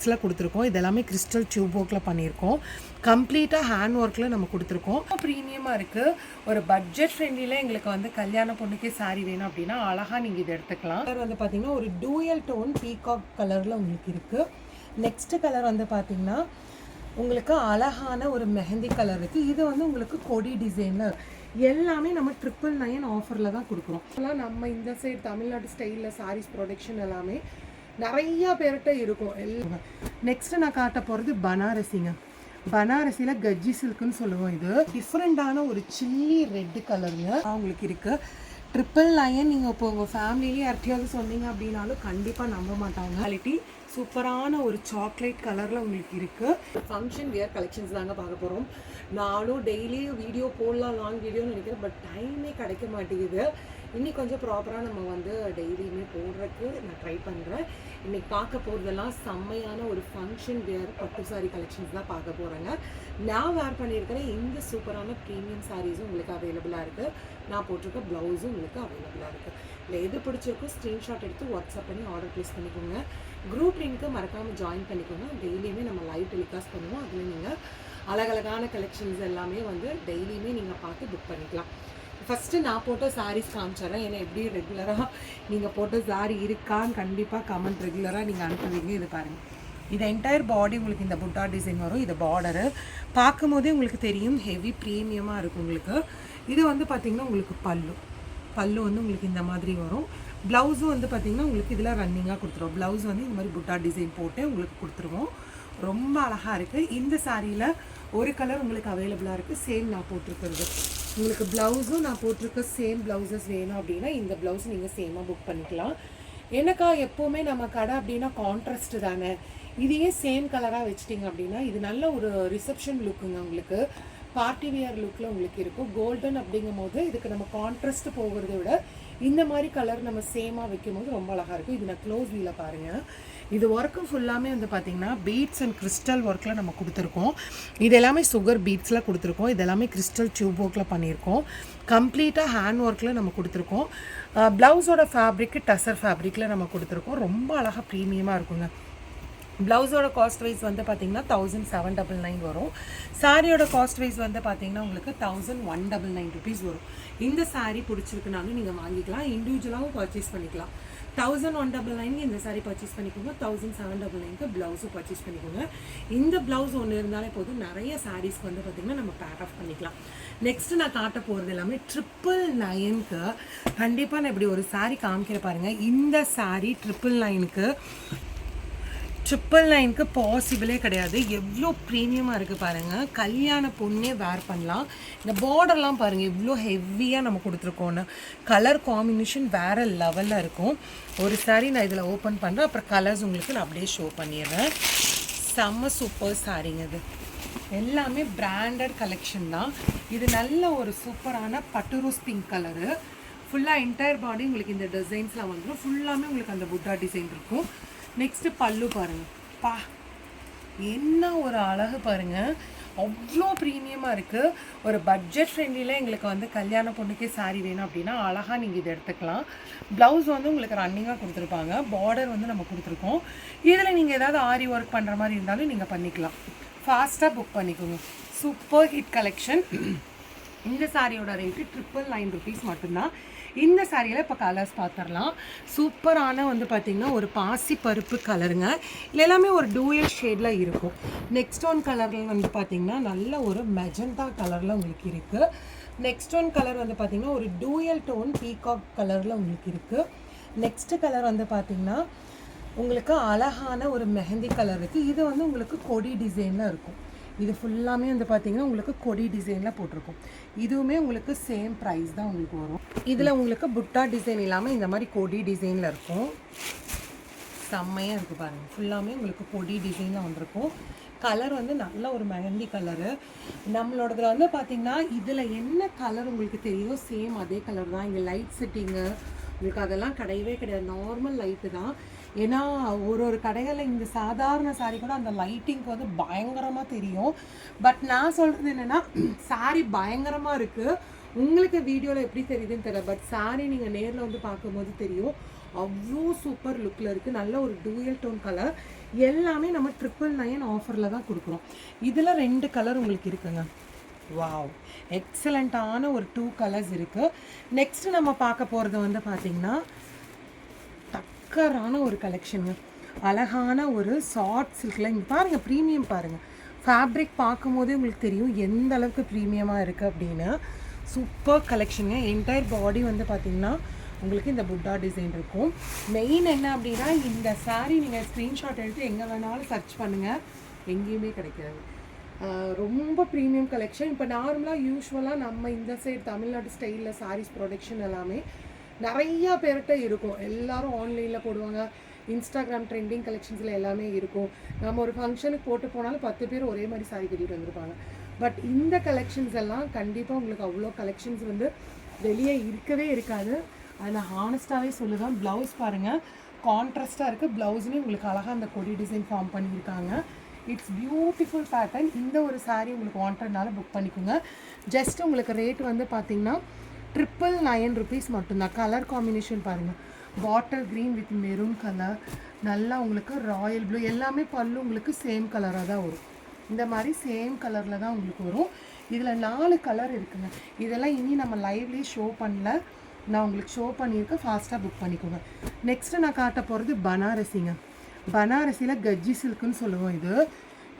பீட்ஸில் கொடுத்துருக்கோம். இதெல்லாமே crystal tube ஒர்க்கில் பண்ணியிருக்கோம். கம்ப்ளீட்டாக ஹேண்ட் ஒர்க்கில் நம்ம கொடுத்துருக்கோம். ப்ரீமியமாக இருக்குது ஒரு பட்ஜெட் ஃப்ரெண்ட்லியில் எங்களுக்கு வந்து கல்யாண பொண்ணுக்கே saree வேணும் அப்படின்னா அழகாக நீங்கள் இதை எடுத்துக்கலாம். கலர் வந்து பார்த்தீங்கன்னா ஒரு டூயல் டோன் பீகாக் கலரில் உங்களுக்கு இருக்குது நெக்ஸ்ட் கலர் வந்து பார்த்தீங்கன்னா உங்களுக்கு அழகான ஒரு மெஹந்தி கலர் இருக்குது இது வந்து உங்களுக்கு கொடி டிசைனில் எல்லாமே நம்ம ட்ரிபிள் நைன் ஆஃபரில் தான் கொடுக்குறோம். நம்ம இந்த சைடு தமிழ்நாடு ஸ்டைலில் சாரீஸ் ப்ரொடக்ஷன் எல்லாமே நிறைய பேர்கிட்ட இருக்கும். எல்லாம் நெக்ஸ்ட் நான் காட்ட போகிறது பனாரசிங்க. பனாரசியில் கஜ்ஜி சில்க்குன்னு சொல்லுவோம் இது. டிஃப்ரெண்ட்டான ஒரு சில்லி ரெட்டு கலருங்க அவங்களுக்கு இருக்குது ட்ரிப்பிள் நைன் நீங்கள் இப்போ உங்கள் ஃபேமிலியிலே யார்கிட்டயாவது சொன்னீங்க அப்படின்னாலும் கண்டிப்பாக நம்ப மாட்டாங்க. குவாலிட்டி சூப்பரான ஒரு சாக்லேட் கலரில் உங்களுக்கு இருக்குது ஃபங்க்ஷன் வியர் கலெக்ஷன்ஸ் தாங்க பார்க்க போகிறோம் நானும் டெய்லி வீடியோ போடலாம் லாங் வீடியோன்னு நினைக்கிறேன் பட் டைமே கிடைக்க மாட்டேங்குது. இன்னி கொஞ்சம் ப்ராப்பராக நம்ம வந்து டெய்லியுமே போடுறதுக்கு நான் ட்ரை பண்ணுறேன் இன்னைக்கு பார்க்க போகிறதெல்லாம் செம்மையான ஒரு ஃபங்க்ஷன் வேர் பட்டு சாரி கலெக்ஷன்ஸ் தான் பார்க்க போகிறேங்க நான் வேர் பண்ணியிருக்கிற இந்த சூப்பரான ப்ரீமியம் சாரீஸும் உங்களுக்கு அவைலபிளாக இருக்குது நான் போட்டிருக்க ப்ளவுஸும் உங்களுக்கு அவைலபிளாக இருக்குது இல்லை எது பிடிச்சிருக்கோ ஸ்க்ரீன்ஷாட் எடுத்து வாட்ஸ்அப் பண்ணி ஆர்டர் ப்ளேஸ் பண்ணிக்கோங்க. குரூப் லிங்க்கு மறக்காமல் ஜாயின் பண்ணிக்கோங்க. டெய்லியுமே நம்ம லைவ் டெலிகாஸ்ட் பண்ணுவோம். அதில் நீங்கள் அழகழகான கலெக்ஷன்ஸ் எல்லாமே வந்து டெய்லியுமே நீங்கள் பார்த்து புக் பண்ணிக்கலாம். ஃபஸ்ட்டு நான் போட்ட சாரீஸ் காமிச்சிடுறேன். ஏன்னா எப்படி ரெகுலராக நீங்கள் போட்ட சாரி இருக்கான்னு கண்டிப்பாக கமெண்ட் ரெகுலராக நீங்கள் அனுப்புவீங்க. இது பாருங்கள் இது என்டையர் பாடி உங்களுக்கு இந்த புட்டா டிசைன் வரும். இது பார்டரு பார்க்கும்போதே உங்களுக்கு தெரியும் ஹெவி ப்ரீமியமாக இருக்கும் உங்களுக்கு. இது வந்து பார்த்திங்கன்னா உங்களுக்கு பல்லு. பல்லு வந்து உங்களுக்கு இந்த மாதிரி வரும். ப்ளவுஸும் வந்து பார்த்திங்கன்னா உங்களுக்கு இதில் ரன்னிங்காக கொடுத்துருவோம் ப்ளவுஸ் வந்து இந்த மாதிரி புட்டா டிசைன் போட்டு உங்களுக்கு கொடுத்துருவோம். ரொம்ப அழகாக இருக்குது இந்த சாரியில் ஒரு கலர் உங்களுக்கு அவைலபிளாக இருக்குது சேம் நான் போட்டிருக்கிறது. உங்களுக்கு ப்ளவுஸும் நான் போட்டிருக்க சேம் ப்ளவுசஸ் வேணும் அப்படின்னா இந்த ப்ளவுஸ் நீங்கள் சேமாக புக் பண்ணிக்கலாம். எனக்கா எப்போவுமே நம்ம கடை அப்படின்னா கான்ட்ராஸ்ட் தானே. இதையே சேம் கலராக வச்சிட்டிங்க அப்படின்னா இது நல்ல ஒரு ரிசப்ஷன் லுக்குங்க உங்களுக்கு. பார்ட்டி வியர் லுக்கில் உங்களுக்கு இருக்கும். கோல்டன் அப்படிங்கும் போது இதுக்கு நம்ம கான்ட்ராஸ்ட் போகிறத விட இந்த மாதிரி கலர் நம்ம சேமாக வைக்கும் போது ரொம்ப அழகாக இருக்கும். இது நான் க்ளோஸ் வியூவில் பாருங்கள் இது ஒர்க்கும் ஃபுல்லாமே வந்து பார்த்திங்கன்னா பீட்ஸ் அண்ட் கிறிஸ்டல் ஒர்க்கில் நம்ம கொடுத்துருக்கோம். இது எல்லாமே சுகர் பீட்ஸில் கொடுத்துருக்கோம். இது எல்லாமே கிறிஸ்டல் டியூப் ஒர்க்கில் பண்ணியிருக்கோம். கம்ப்ளீட்டாக ஹேண்ட் ஒர்க்கில் நம்ம கொடுத்துருக்கோம். ப்ளவுஸோட ஃபேப்ரிக்கு டசர் ஃபேப்ரிக்கில் நம்ம கொடுத்துருக்கோம். ரொம்ப அழகாக ப்ரீமியமாக இருக்குங்க. ப்ளவுஸோட காஸ்ட் வைஸ் வந்து பார்த்தீங்கன்னா தௌசண்ட் செவன் டபுள் நைன் வரும். சாரியோட காஸ்ட் வைஸ் வந்து பார்த்தீங்கன்னா உங்களுக்கு thousand one double nine rupees வரும். இந்த சாரீ பிடிச்சிருக்குனாலும் நீங்கள் வாங்கிக்கலாம். இண்டிவிஜுவலாகவும் பர்ச்சேஸ் பண்ணிக்கலாம். தௌசண்ட் ஒன் டபுள் நைனுக்கு இந்த சாரீ பர்ச்சேஸ் பண்ணிக்கோங்க. தௌசண்ட் செவன் டபுள் நைனுக்கு ப்ளவுஸும் பர்ச்சேஸ் பண்ணிக்கோங்க. இந்த ப்ளவுஸ் ஒன்று இருந்தாலே போதும். நிறைய சாரீஸ்க்கு வந்து பார்த்திங்கன்னா நம்ம பேக் ஆஃப் பண்ணிக்கலாம். நெக்ஸ்ட் நான் காட்ட போகிறது எல்லாமே ட்ரிப்பிள் நைனுக்கு கண்டிப்பாக நான் இப்படி ஒரு சாரீ காமிக்கிற பாருங்கள் இந்த சாரீ ட்ரிப்பிள் நைனுக்கு ட்ரிப்பிள் நைனுக்கு பாசிபிளே கிடையாது. எவ்வளோ ப்ரீமியமாக இருக்குது பாருங்கள் கல்யாண பொண்ணே வேர் பண்ணலாம். இந்த பார்டர்லாம் பாருங்கள் எவ்வளோ ஹெவியாக நம்ம கொடுத்துருக்கோன்னு கலர் காம்பினேஷன் வேறு லெவலில் இருக்கும். ஒரு சாரீ நான் இதில் ஓப்பன் பண்ணுறேன் அப்புறம் கலர்ஸ் உங்களுக்கு நான் அப்படியே ஷோ பண்ணிடுறேன். செம்ம சூப்பர் சாரீங்க இது. எல்லாமே பிராண்டட் கலெக்ஷன் தான். இது நல்ல ஒரு சூப்பரான பட்டுரோஸ் பிங்க் கலரு ஃபுல்லாக என்டையர் பாடி உங்களுக்கு இந்த டிசைன்ஸ்லாம் வந்துடும் ஃபுல்லாமே உங்களுக்கு அந்த புட்டா டிசைன் இருக்கும். நெக்ஸ்ட்டு பல்லு பாருங்கள் பா என்ன ஒரு அழகு பாருங்கள் அவ்வளோ ப்ரீமியமாக இருக்குது ஒரு பட்ஜெட் ஃப்ரெண்ட்லியில் எங்களுக்கு வந்து கல்யாண பொண்ணுக்கே சாரீ வேணும் அப்படின்னா அழகாக நீங்கள் இதை எடுத்துக்கலாம். ப்ளவுஸ் வந்து உங்களுக்கு ரன்னிங்காக கொடுத்துருப்பாங்க. பார்டர் வந்து நம்ம கொடுத்துருக்கோம். இதில் நீங்கள் ஏதாவது ஆரி ஒர்க் பண்ணுற மாதிரி இருந்தாலும் நீங்கள் பண்ணிக்கலாம். ஃபாஸ்ட்டாக புக் பண்ணிக்கோங்க. சூப்பர் ஹிட் கலெக்ஷன் இந்த சாரியோட ரேட்டு ட்ரிப்பிள் நைன் ருபீஸ் மட்டும்தான். இந்த சாரியில் இப்போ கலர்ஸ் பார்த்துடலாம் சூப்பரான வந்து பார்த்திங்கன்னா ஒரு பாசி பருப்பு கலருங்க இது எல்லாமே ஒரு டூயல் ஷேடில் இருக்கும். நெக்ஸ்ட் ஒன் கலரில் வந்து பார்த்திங்கன்னா நல்ல ஒரு மெஜந்தா கலரில் உங்களுக்கு இருக்குது நெக்ஸ்ட் ஒன் கலர் வந்து பார்த்திங்கன்னா ஒரு டூயல் டோன் பீகாக் கலரில் உங்களுக்கு இருக்குது நெக்ஸ்ட் கலர் வந்து பார்த்திங்கன்னா உங்களுக்கு அழகான ஒரு மெஹந்தி கலர் இருக்குது இது வந்து உங்களுக்கு கொடி டிசைனில் இருக்கும். இது ஃபுல்லாமே வந்து பார்த்தீங்கன்னா உங்களுக்கு கொடி டிசைனில் போட்டிருக்கும். இதுவுமே உங்களுக்கு சேம் ப்ரைஸ் தான் உங்களுக்கு வரும். இதில் உங்களுக்கு புட்டா டிசைன் இல்லாமல் இந்த மாதிரி கொடி டிசைனில் இருக்கும். செம்மையாக இருக்குது பாருங்கள் ஃபுல்லாமே உங்களுக்கு கொடி டிசைனில் வந்திருக்கும். கலர் வந்து நல்ல ஒரு மெஹந்தி கலரு நம்மளோடதுல வந்து பார்த்தீங்கன்னா இதில் என்ன கலர் உங்களுக்கு தெரியுதோ சேம் அதே கலர் தான். இங்கே லைட் செட்டிங்கு உங்களுக்கு அதெல்லாம் கிடையவே கிடையாது. நார்மல் லைட்டு தான். ஏன்னா ஒரு ஒரு கடைகளில் இந்த சாதாரண சாரி கூட அந்த லைட்டிங்க்கு வந்து பயங்கரமாக தெரியும். பட் நான் சொல்கிறது என்னென்னா சாரி பயங்கரமாக இருக்குது உங்களுக்கு வீடியோவில் எப்படி தெரியுதுன்னு தெரியல பட் சாரி நீங்கள் நேரில் வந்து பார்க்கும்போது தெரியும். அவ்வளோ சூப்பர் லுக்கில் இருக்குது நல்ல ஒரு டூயல் டோன் கலர் எல்லாமே நம்ம ட்ரிபிள் நைன் ஆஃபரில் தான் கொடுக்குறோம். இதில் ரெண்டு கலர் உங்களுக்கு இருக்குங்க. வாவ் எக்ஸலண்ட்டான ஒரு டூ கலர்ஸ் இருக்குது நெக்ஸ்ட் நம்ம பார்க்க போகிறது வந்து பார்த்திங்கன்னா டக்கரான ஒரு கலெக்ஷனுங்க அழகான ஒரு சாட் சில்கில் இங்கே பாருங்கள் ப்ரீமியம் பாருங்கள் ஃபேப்ரிக் பார்க்கும்போதே உங்களுக்கு தெரியும் எந்த அளவுக்கு ப்ரீமியமாக இருக்குது அப்படின்னு. சூப்பர் கலெக்ஷனுங்க என்டையர் பாடி வந்து பார்த்திங்கன்னா உங்களுக்கு இந்த புட்டா டிசைன் இருக்கும். மெயின் என்ன அப்படின்னா இந்த சாரீ நீங்கள் ஸ்க்ரீன்ஷாட் எடுத்து எங்கே வேணாலும் சர்ச் பண்ணுங்கள் எங்கேயுமே கிடைக்காது. ரொம்ப ப்ரீமியம் கலெக்ஷன் இப்போ நார்மலாக யூஸ்வலாக நம்ம இந்த சைடு தமிழ்நாடு ஸ்டைலில் சாரீஸ் ப்ரொடக்ஷன் எல்லாமே நிறையா பேர்கிட்ட இருக்கும். எல்லாரும் ஆன்லைனில் போடுவாங்க. இன்ஸ்டாகிராம் ட்ரெண்டிங் கலெக்ஷன்ஸில் எல்லாமே இருக்கும். நம்ம ஒரு ஃபங்க்ஷனுக்கு போட்டு போனாலும் பத்து பேர் ஒரே மாதிரி சாரி கட்டிட்டு வந்திருப்பாங்க. பட் இந்த கலெக்ஷன்ஸ் எல்லாம் கண்டிப்பாக உங்களுக்கு அவ்வளோ கலெக்ஷன்ஸ் வந்து வெளியே இருக்கவே இருக்காது. அதை நான் ஹானஸ்ட்டாகவே சொல்லுவேன். ப்ளவுஸ் பாருங்கள் கான்ட்ராஸ்ட்டாக இருக்குது ப்ளவுஸ்லேயும் உங்களுக்கு அழகாக அந்த கொடி டிசைன் ஃபார்ம் பண்ணியிருக்காங்க. இட்ஸ் பியூட்டிஃபுல் பேட்டர்ன் இந்த ஒரு சாரீ உங்களுக்கு வாண்டட்னால புக் பண்ணிக்கோங்க. ஜஸ்ட் உங்களுக்கு ரேட் வந்து பார்த்திங்கன்னா ட்ரிப்பிள் நயன் ருபீஸ் மட்டும்தான். கலர் காம்பினேஷன் பாருங்கள் bottle green with maroon colour நல்லா உங்களுக்கு ராயல் ப்ளூ எல்லாமே பல்லு உங்களுக்கு சேம் கலராக தான் வரும். இந்த மாதிரி சேம் கலரில் தான் உங்களுக்கு வரும். இதில் நாலு கலர் இருக்குங்க. இதெல்லாம் இனி நம்ம லைவ்லேயே ஷோ பண்ணல. நான் உங்களுக்கு ஷோ பண்ணியிருக்கேன். ஃபாஸ்ட்டாக புக் பண்ணிக்கோங்க. நெக்ஸ்ட்டு நான் காட்ட போகிறது பனாரசிங்க. பனாரசியில் கஜ்ஜி சில்க்குன்னு சொல்லுவோம் இது.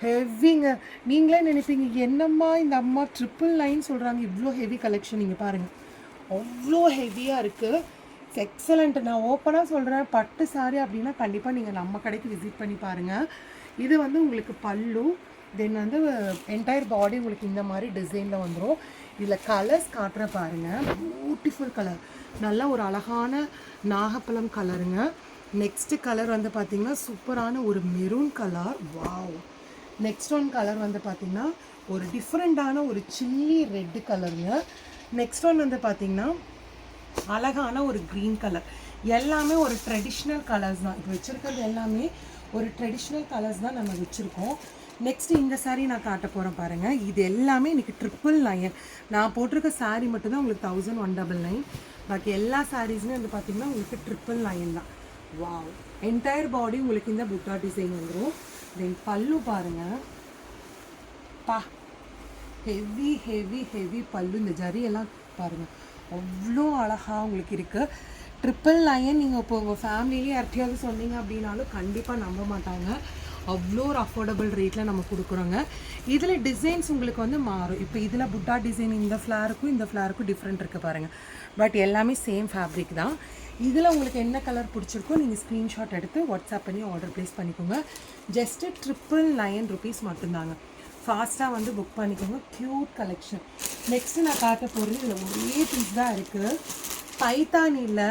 ஹெவிங்க நீங்களே நினைப்பீங்க என்னம்மா இந்த அம்மா ட்ரிபிள் நைன் சொல்கிறாங்க இவ்வளோ ஹெவி கலெக்ஷன் நீங்கள் பாருங்கள் அவ்வளோ ஹெவியாக இருக்குது எக்ஸலண்ட் நான் ஓப்பனாக சொல்கிறேன் பட்டு சாரி அப்படின்னா கண்டிப்பாக நீங்கள் நம்ம கடைக்கு விசிட் பண்ணி பாருங்கள் இது வந்து உங்களுக்கு பல்லு தென் வந்து என்டையர் பாடி உங்களுக்கு இந்த மாதிரி டிசைனில் வந்துடும் இதில் கலர்ஸ் காட்டுற பாருங்கள் பியூட்டிஃபுல் கலர் நல்ல ஒரு அழகான நாகப்பழம் கலருங்க நெக்ஸ்ட்டு கலர் வந்து பார்த்திங்கன்னா சூப்பரான ஒரு maroon colour wow next one colour வந்து பார்த்திங்கன்னா ஒரு டிஃப்ரெண்ட்டான ஒரு சில்லி ரெட்டு கலருங்க நெக்ஸ்ட் ஒன் வந்து பார்த்தீங்கன்னா அழகான ஒரு க்ரீன் கலர் எல்லாமே ஒரு ட்ரெடிஷ்னல் கலர்ஸ் தான். இப்போ வச்சுருக்கிறது எல்லாமே ஒரு ட்ரெடிஷ்னல் கலர்ஸ் தான் நம்ம வச்சுருக்கோம். நெக்ஸ்ட் இந்த சாரீ நான் காட்ட போகிறேன் பாருங்கள் இது எல்லாமே இன்றைக்கி ட்ரிப்பிள் நயன் நான் போட்டிருக்க சாரீ மட்டும்தான் உங்களுக்கு தௌசண்ட் ஒன் டபுள் நைன் பாக்கி எல்லா சாரீஸுமே வந்து பார்த்தீங்கன்னா உங்களுக்கு ட்ரிபிள் நயன் தான். வாவ் என்டையர் பாடி உங்களுக்கு இந்த புட்டா டிசைன் வந்துடும் தென் பல்லு பாருங்கள் பா ஹெவி ஹெவி ஹெவி பல்லு. இந்த ஜரியெல்லாம் பாருங்கள் அவ்வளோ அழகாக உங்களுக்கு இருக்குது ட்ரிப்பிள் நைன் நீங்கள் இப்போ உங்கள் ஃபேமிலியிலே யார்கிட்டயாவது சொன்னீங்க அப்படின்னாலும் கண்டிப்பாக நம்ப மாட்டாங்க. அவ்வளோ ஒரு அஃபோர்டபுள் ரேட்டில் நம்ம கொடுக்குறோங்க. இதில் டிசைன்ஸ் உங்களுக்கு வந்து மாறும். இப்போ இதில் புட்டா டிசைன் இந்த ஃப்ளாருக்கும் இந்த ஃப்ளாருக்கும் டிஃப்ரெண்ட் இருக்குது பாருங்கள் பட் எல்லாமே சேம் ஃபேப்ரிக் தான். இதில் உங்களுக்கு என்ன கலர் பிடிச்சிருக்கோ நீங்கள் ஸ்க்ரீன்ஷாட் எடுத்து வாட்ஸ்அப் பண்ணி ஆர்டர் ப்ளேஸ் பண்ணிக்கோங்க. ஜஸ்ட்டு ட்ரிப்பிள் நைன் ருபீஸ் மட்டும்தாங்க. ஃபாஸ்ட்டாக வந்து புக் பண்ணிக்கோங்க. க்யூட் கலெக்ஷன் நெக்ஸ்ட்டு நான் காட்ட போகிறது இதில் ஒரே பீஸ் தான் இருக்குது பைத்தானியில்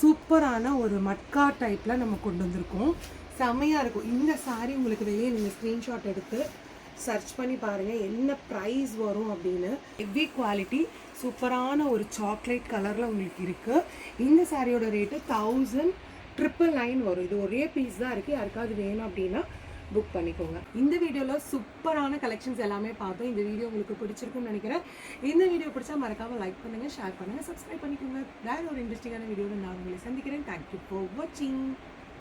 சூப்பரான ஒரு மட்கா டைப்பில் நம்ம கொண்டு வந்திருக்கோம். செமையாக இருக்கும். இந்த சாரீ உங்களுக்கு வெளியே நீங்கள் ஸ்க்ரீன்ஷாட் எடுத்து சர்ச் பண்ணி பாருங்கள் என்ன ப்ரைஸ் வரும் அப்படின்னு. ஹெவி குவாலிட்டி சூப்பரான ஒரு சாக்லேட் கலரில் உங்களுக்கு இருக்குது இந்த சாரியோட ரேட்டு தௌசண்ட் ட்ரிப்பிள் நைன் வரும். இது ஒரே பீஸ் தான் இருக்குது யாருக்காவது வேணும் அப்படின்னா புக் பண்ணிக்கோங்க. இந்த வீடியோவில் சூப்பரான கலெக்ஷன்ஸ் எல்லாமே பார்த்தோம் இந்த வீடியோ உங்களுக்கு பிடிச்சிருக்கும்னு நினைக்கிறேன். இந்த வீடியோ பிடிச்சா மறக்காமல் லைக் பண்ணுங்கள் ஷேர் பண்ணுங்கள் சப்ஸ்கிரைப் பண்ணிக்கோங்க. வேறு ஒரு இன்ட்ரெஸ்டிங்கான வீடியோவில் நான் உங்களை சந்திக்கிறேன். தேங்க்யூ ஃபார் வாட்சிங்